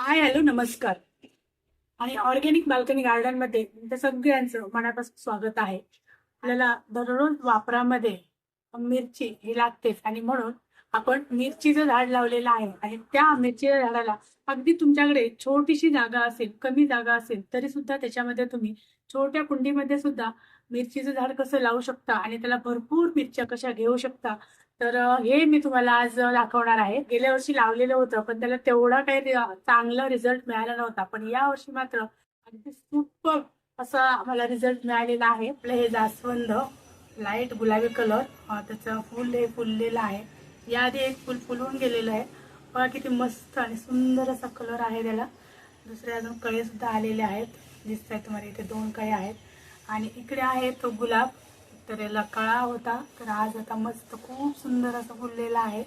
Hi hello नमस्कार. आणि organic balcony गार्डनमध्ये तुमच्या सगळ्यांचं मनापासून स्वागत आहे. आपल्याला दररोज वापरामध्ये मिरची ही लागतेच. आणि म्हणून आपण मिरचीचं झाड लावलेलं आहे. आणि त्या मिरचीच्या झाडाला अगदी तुमच्याकडे छोटीशी जागा असेल कमी जागा असेल तरी सुद्धा त्याच्यामध्ये तुम्ही छोट्या कुंडीमध्ये सुद्धा मिरचीचं झाड कसं लावू शकता आणि त्याला भरपूर मिरच्या कशा घेऊ शकता तर हे मी तुम्हाला आज दाखवणार आहे. गेल्या वर्षी लावलेलं होतं पण त्याला तेवढा काही चांगला रिझल्ट मिळाला नव्हता. पण या वर्षी मात्र अगदी सुपर असा आम्हाला रिझल्ट मिळालेला आहे. आपलं हे जास्वंद लाइट गुलाबी कलर त्याचं फुल हे फुललेलं आहे. याआधी एक फुल फुलून गेलेलं आहे. बघा किती मस्त आणि सुंदर असा कलर आहे त्याला. दुसरे अजून कळे सुद्धा आलेले आहेत. दिसत आहेत तुम्हाला इथे दोन कळे आहेत. आणि इकडे आहे तो गुलाब. तर याला कळा होता. तर आज आता मस्त खूप सुंदर असं फुललेला आहे.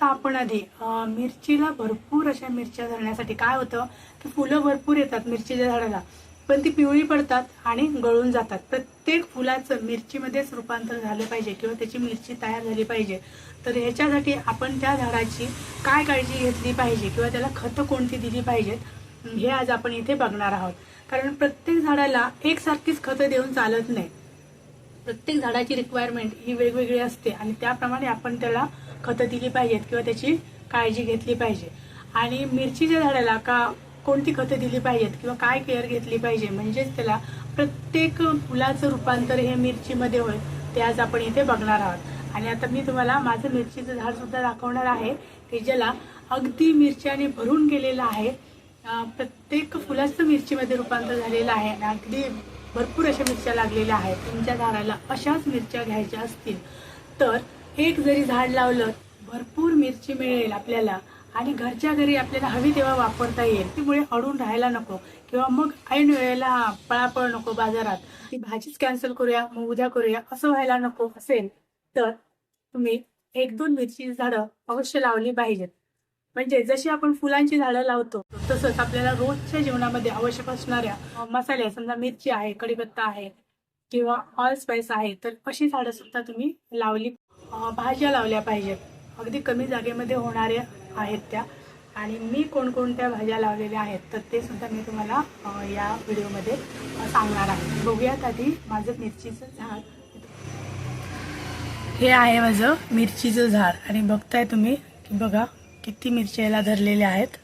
तर आपण आधी मिरचीला भरपूर अशा मिरच्या धरण्यासाठी काय होतं की फुलं भरपूर येतात मिरचीच्या झाडाला. पण ती पिवळी पडतात आणि गळून जातात. प्रत्येक फुलाचं मिरचीमध्येच रूपांतर झालं पाहिजे किंवा त्याची मिरची तयार झाली पाहिजे. तर ह्याच्यासाठी आपण त्या झाडाची काय काळजी घेतली पाहिजे किंवा त्याला खतं कोणती दिली पाहिजेत हे आज आपण इथे बघणार आहोत. कारण प्रत्येक झाडाला एकसारखीच खतं देऊन चालत नाही. प्रत्येक झाडाची रिक्वायरमेंट ही वेगवेगळी असते आणि त्याप्रमाणे आपण त्याला खतं दिली पाहिजेत किंवा त्याची काळजी घेतली पाहिजे. आणि मिरचीच्या झाडाला का कोणती खतं दिली पाहिजेत किंवा काय केअर घेतली पाहिजे म्हणजेच त्याला प्रत्येक फुलाचं रूपांतर हे मिरचीमध्ये होईल ते आज आपण इथे बघणार आहोत. आणि आता मी तुम्हाला माझं मिरचीचं झाडसुद्धा दाखवणार आहे की ज्याला अगदी मिरच्याने भरून गेलेलं आहे. प्रत्येक फुलाचं मिरचीमध्ये रूपांतर झालेलं आहे आणि अगदी भरपूर अशा मिरच्या लागलेल्या आहेत. तुमच्या झाडाला अशाच मिरच्या घ्यायच्या असतील. तर एक जरी झाड लावलं भरपूर मिरची मिळेल आपल्याला आणि घरच्या घरी आपल्याला हवी तेव्हा वापरता येईल. त्यामुळे अडून राहायला नको किंवा मग ऐन वेळेला पळापळ नको बाजारात. ती भाजीच कॅन्सल करूया मग उद्या करूया असं व्हायला नको असेल तर तुम्ही एक दोन मिरची झाडं अवश्य लावली पाहिजेत. म्हणजे जशी आपण फुलांची झाडं लावतो तसंच आपल्याला रोजच्या जीवनामध्ये आवश्यक असणाऱ्या मसाले समजा मिरची आहे कढीपत्ता आहे किंवा ऑल स्पाइस आहे तर अशी झाडं सुद्धा तुम्ही लावली भाज्या लावल्या पाहिजेत. अगदी कमी जागेमध्ये होणाऱ्या आहेत त्या. आणि मी कोणकोणत्या भाज्या लावलेल्या आहेत तर ते सुद्धा मी तुम्हाला या व्हिडिओमध्ये सांगणार आहे. बघूयात आधी माझं मिरचीचं झाड. हे आहे माझं मिरचीचं झाड. आणि बघताय तुम्ही की बघा किती मिरच्याला धरलेल्या आहेत?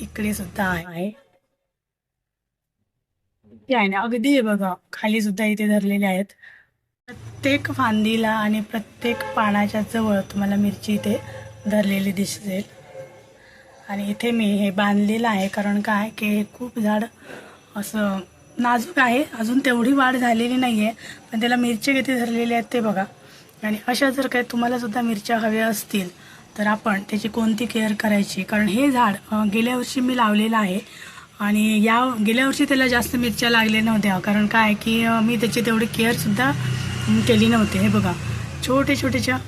इकडे सुद्धा आहे. ते आहे ना अगदी आहे बघा खाली सुद्धा इथे धरलेले आहेत. प्रत्येक फांदीला आणि प्रत्येक पानाच्या जवळ तुम्हाला मिरची इथे धरलेली दिसेल. आणि इथे मी हे बांधलेलं आहे कारण काय की हे खूप झाड असं नाजूक आहे. अजून तेवढी वाढ झालेली नाही आहे पण त्याला मिरची किती धरलेली आहेत ते बघा. आणि अशा जर काही तुम्हाला सुद्धा मिरच्या हव्या असतील तर आपण त्याची कोणती केअर करायची? कारण हे झाड गेल्या वर्षी मी लावलेलं आहे आणि या गेल्या वर्षी त्याला जास्त मिरच्या लागल्या नव्हत्या. कारण काय की मी त्याची तेवढी केअरसुद्धा केली नव्हती. हे बघा छोटे छोटेच्या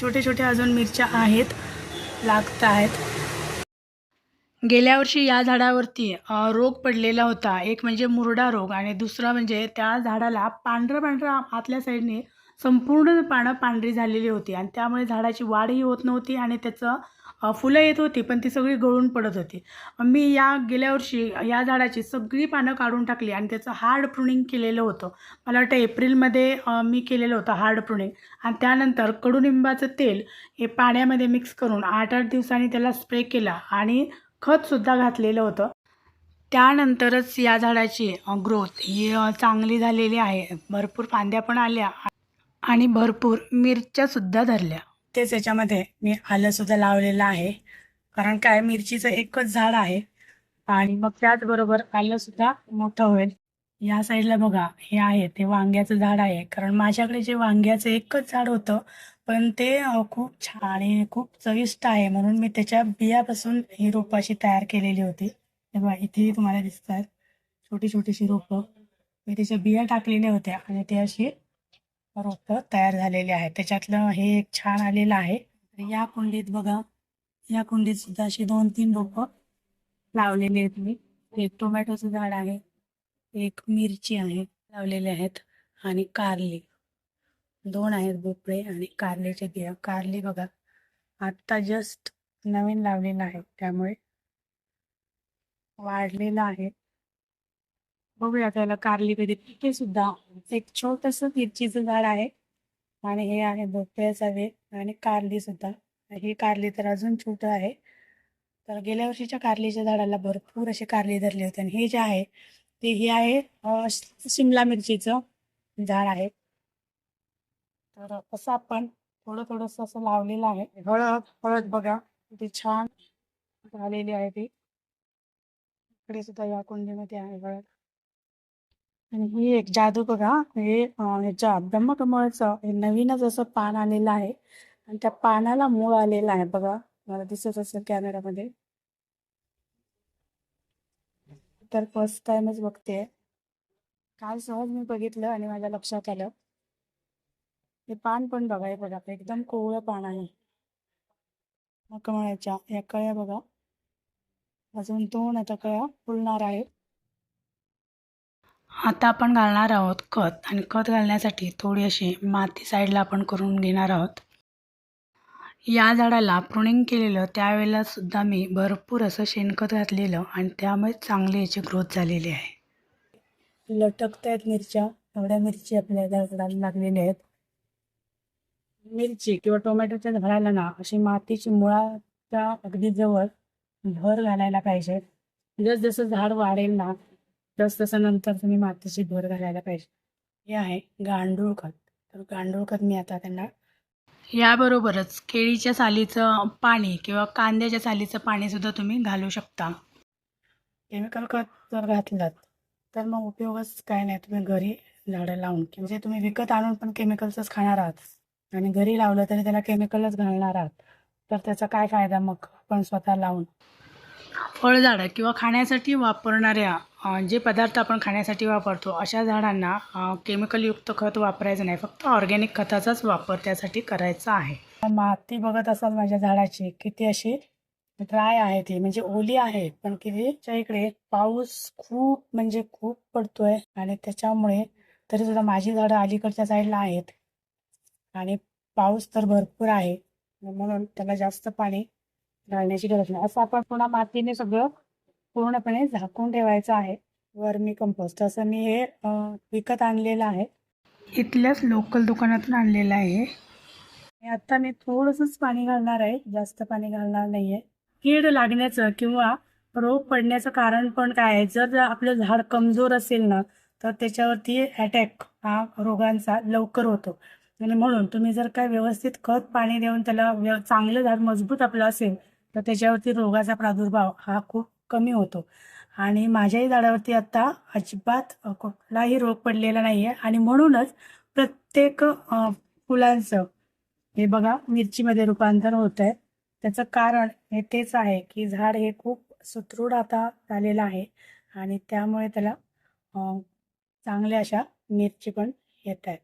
छोटे छोटे अजून मिरच्या आहेत लागत आहेत. गेल्या वर्षी या झाडावरती रोग पडलेला होता. एक म्हणजे मुरडा रोग आणि दुसरा म्हणजे त्या झाडाला पांढरं पांढरं आतल्या साईडने संपूर्ण पानं पांढरी झालेली होती आणि त्यामुळे झाडाची वाढही होत नव्हती आणि त्याचं फुलं येत होती पण ती सगळी गळून पडत होती. मी या गेल्या वर्षी या झाडाची सगळी पानं काढून टाकली आणि त्याचं हार्ड प्रुनिंग केलेलं होतं. मला वाटतं एप्रिलमध्ये मी केलेलं होतं हार्ड प्रुनिंग. आणि त्यानंतर कडुनिंबाचं तेल हे पाण्यामध्ये मिक्स करून आठ आठ दिवसांनी त्याला स्प्रे केला आणि खतसुद्धा घातलेलं होतं. त्यानंतरच या झाडाची ग्रोथ ही चांगली झालेली आहे. भरपूर फांद्या पण आल्या. आणि भरपूर मिरच्यासुद्धा धरल्या. तेच याच्यामध्ये मी आलंसुद्धा लावलेलं आहे. कारण काय मिरचीचं एकच झाड आहे. आणि मग त्याचबरोबर आलंसुद्धा मोठं होईल. या साईडला बघा हे आहे ते वांग्याचं झाड आहे. कारण माझ्याकडे जे वांग्याचं एकच झाड होतं पण ते खूप छान आणि खूप चविष्ट आहे. म्हणून मी त्याच्या बियापासून ही रोपाशी तयार केलेली होती. तेव्हा इथेही तुम्हाला दिसतात. छोटी छोटीशी रोपं. मी त्याच्या बिया टाकलेल्या होत्या आणि ते अशी रोपं तयार झालेली आहेत. त्याच्यातलं हे एक छान आलेलं आहे. तर या कुंडीत बघा या कुंडीत सुद्धा अशी दोन तीन रोपं लावलेली आहेत मी. एक टोमॅटोचं झाड आहे एक मिरची आहे लावलेले आहेत आणि कारली. दोन आहेत भोपळे आणि कारलीचे बिया. कारली बघा आत्ता जस्ट नवीन लावलेलं आहे. त्यामुळे वाढलेलं आहे. बघूया त्याला कारली कधी. पिके सुद्धा एक छोटस मिरचीचं झाड आहे. आणि हे आहे भोपळ्याचा वेल आणि कारली सुद्धा. ही कारली तर अजून छोटं आहे. तर गेल्या वर्षीच्या कारलीच्या झाडाला भरपूर असे कारली धरले होते. आणि हे जे आहे ते हे आहे शिमला मिरचीचं झाड आहे. तर असं आपण थोडं थोडंसं असं लावलेलं आहे. हळद हळद बघा किती छान झालेली आहे ती. इकडे सुद्धा या कुंडीमध्ये आहे हळद. आणि ही एक जादू बघा. हे ह्याच्या ब्रह्मकमळचं हे नवीनच असं पान आलेलं आहे. आणि त्या पानाला मूळ आलेलं आहे बघा. मला दिसत असेल कॅमेरामध्ये. तर फर्स्ट टाइमच बघते. काल सहज मी बघितलं आणि माझ्या लक्षात आलं. हे पान पण बघा हे बघा. एकदम कोवळं पान आहे. मकमळाच्या या कळ्या बघा. अजून दोन आता कळ्या फुलणार आहेत. आता आपण घालणार आहोत खत आणि खत घालण्यासाठी थोडी अशी माती साईडला आपण करून घेणार आहोत. या झाडाला प्रुनिंग केलेलं त्यावेळेला सुद्धा मी भरपूर असं शेणखत घातलेलं आणि त्यामुळे चांगली याची ग्रोथ झालेली आहे. लटकत आहेत मिरच्या. एवढ्या मिरची आपल्या झाडाला लागलेल्या आहेत. मिरची किंवा टोमॅटोच्या झाडाला ना अशी मातीची मुळाच्या अगदी जवळ भर घालायला पाहिजे. जसजसं झाड वाढेल ना तस तसं नंतर तुम्ही मातीची भर घालायला पाहिजे. हे आहे गांडूळ खत. तर गांडूळ खत मी आता त्यांना याबरोबरच केळीच्या सालीचं पाणी किंवा कांद्याच्या सालीचं पाणीसुद्धा तुम्ही घालू शकता. केमिकल खत जर घातलं तर मग उपयोगच काय नाही. तुम्ही घरी झाडं लावून म्हणजे तुम्ही विकत आणून पण केमिकलचंच खाणार आहात. आणि घरी लावलं तरी त्याला केमिकलच घालणार आहात. तर त्याचा काय फायदा मग आपण स्वतः लावून? फळझाडं किंवा खाण्यासाठी वापरणाऱ्या जे पदार्थ आपण खाण्यासाठी वापरतो अशा झाडांना केमिकलयुक्त खत वापरायचं नाही. फक्त ऑर्गॅनिक खताचाच वापर त्यासाठी करायचा आहे. माती बघत असाल माझ्या झाडाची किती अशी ड्राय आहे ती. म्हणजे ओली आहे पण कितीच्या इकडे पाऊस खूप म्हणजे खूप पडतोय. आणि त्याच्यामुळे तरी सुद्धा माझी झाडं अलीकडच्या साईडला आहेत. आणि पाऊस तर भरपूर आहे. म्हणून त्याला जास्त पाणी घालण्याची गरज नाही. असं आपण पुन्हा मातीने सगळं पूर्णपणे झाकून ठेवायचं आहे. वर्मी कंपोस्ट असं मी हे विकत आणलेलं आहे. इथल्याच लोकल दुकानातून आणलेलं आहे. आणि आता मी थोडंसंच पाणी घालणार आहे. जास्त पाणी घालणार नाहीये. कीड लागण्याचं किंवा रोग पडण्याचं कारण पण काय आहे? जर आपलं झाड कमजोर असेल ना तर त्याच्यावरती अटॅक हा रोगांचा लवकर होतो. आणि म्हणून तुम्ही जर काय व्यवस्थित खत पाणी देऊन त्याला चांगलं झाड मजबूत आपलं असेल तर त्याच्यावरती रोगाचा प्रादुर्भाव हा खूप कमी होतो. आणि माझ्याही झाडावरती आत्ता अजिबात कुठलाही रोग पडलेला नाही आहे आणि म्हणूनच प्रत्येक फुलांचं हे बघा मिरचीमध्ये रूपांतर होत आहे त्याचं कारण हे तेच आहे की झाड हे खूप सुदृढ आता झालेलं आहे. आणि त्यामुळे त्याला चांगल्या अशा मिरची पण येत आहेत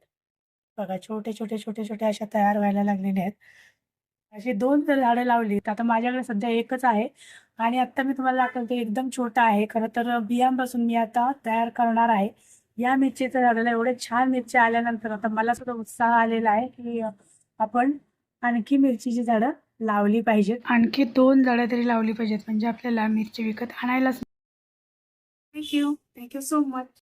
बघा छोटे छोटे छोटे छोटे अशा तयार व्हायला लागलेले आहेत. अशी दोन जर झाडं लावली तर आता माझ्याकडे सध्या एकच आहे. आणि आता मी तुम्हाला दाखवते एकदम छोटा आहे. खरं तर बियांपासून मी आता तयार करणार आहे. या मिरचीच्या झाडाला एवढे छान मिरच्या आल्यानंतर आता मला सुद्धा उत्साह आलेला आहे की आपण आणखी मिरचीची झाडं लावली पाहिजेत. आणखी दोन झाडं तरी लावली पाहिजेत. म्हणजे आपल्याला मिरची विकत आणायलाच thank you thank you so much